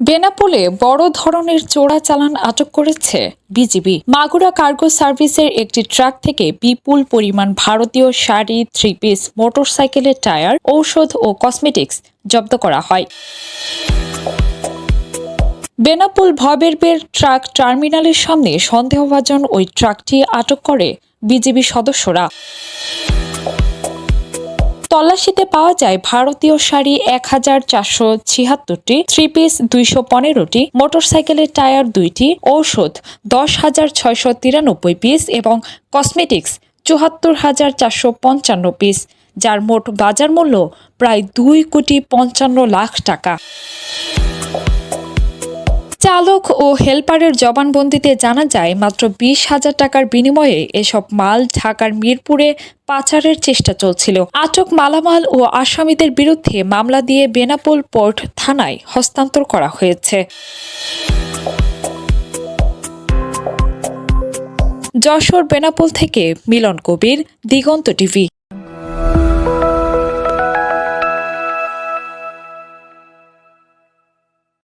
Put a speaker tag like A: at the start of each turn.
A: বেনাপোলে বড় ধরনের চোরা চালান আটক করেছে বিজিবি। মাগুরা কার্গো সার্ভিসের একটি ট্রাক থেকে বিপুল পরিমাণ ভারতীয় শাড়ি থ্রি পিস মোটরসাইকেলের টায়ার, ঔষধ ও কসমেটিক্স জব্দ করা হয়। বেনাপোল ভবেরবের ট্রাক টার্মিনালের সামনে সন্দেহভাজন ওই ট্রাকটি আটক করে বিজিবি সদস্যরা। তল্লাশিতে পাওয়া যায় ভারতীয় শাড়ি এক হাজার চারশো ছিয়াত্তরটি থ্রি পিস দুইশো পনেরোটি মোটরসাইকেলের টায়ার দুইটি, ঔষধ দশ হাজার ছয়শো তিরানব্বই পিস এবং কসমেটিক্স চুহাত্তর হাজার চারশো পঞ্চান্ন পিস যার মোট বাজার মূল্য প্রায় দুই কোটি পঞ্চান্ন লাখ টাকা। চালক ও হেলপারের জবানবন্দিতে জানা যায়, মাত্র বিশ হাজার টাকার বিনিময়ে এসব মাল ঢাকার মিরপুরে পাচারের চেষ্টা চলছিল। আটক মালামাল ও আসামিদের বিরুদ্ধে মামলা দিয়ে বেনাপোল পোর্ট থানায় হস্তান্তর করা হয়েছে। যশোর বেনাপোল থেকে মিলন কবির, দিগন্ত টিভি।